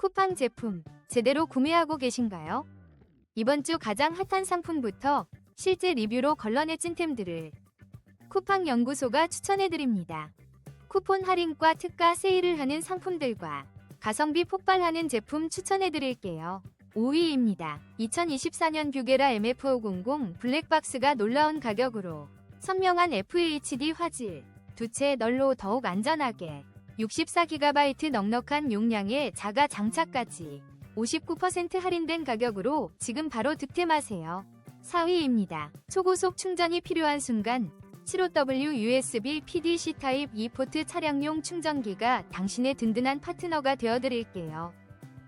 쿠팡 제품 제대로 구매하고 계신가요? 이번 주 가장 핫한 상품부터 실제 리뷰로 걸러내 찐템들을 쿠팡 연구소가 추천해드립니다. 쿠폰 할인과 특가 세일을 하는 상품들과 가성비 폭발하는 제품 추천해드릴게요. 5위입니다. 2024년 뷰게라 MF500 블랙박스가 놀라운 가격으로 선명한 FHD 화질, 두채 널로 더욱 안전하게 64GB 넉넉한 용량의 자가 장착까지 59% 할인된 가격으로 지금 바로 득템하세요. 4위입니다. 초고속 충전이 필요한 순간 75W USB PD-C 타입 2포트 차량용 충전기가 당신의 든든한 파트너가 되어드릴게요.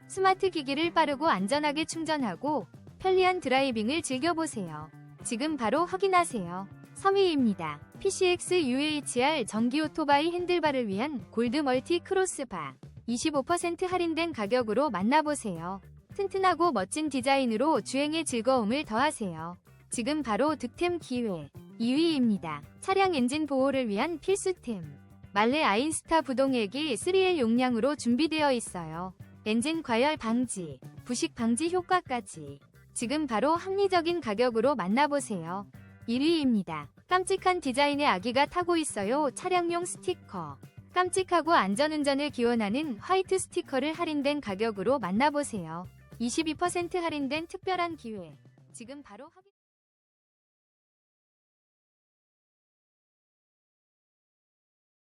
스마트 기기를 빠르고 안전하게 충전하고 편리한 드라이빙을 즐겨보세요. 지금 바로 확인하세요. 3위입니다. PCX UHR 전기 오토바이 핸들바를 위한 골드 멀티 크로스바 25% 할인된 가격으로 만나보세요. 튼튼하고 멋진 디자인으로 주행의 즐거움을 더하세요. 지금 바로 득템 기회. 2위입니다. 차량 엔진 보호를 위한 필수템. 말레 아인스타 부동액이 3L 용량으로 준비되어 있어요. 엔진 과열 방지, 부식 방지 효과까지. 지금 바로 합리적인 가격으로 만나보세요. 1위입니다. 깜찍한 디자인의 아기가 타고 있어요. 차량용 스티커. 깜찍하고 안전운전을 기원하는 화이트 스티커를 할인된 가격으로 만나보세요. 22% 할인된 특별한 기회. 지금 바로 확인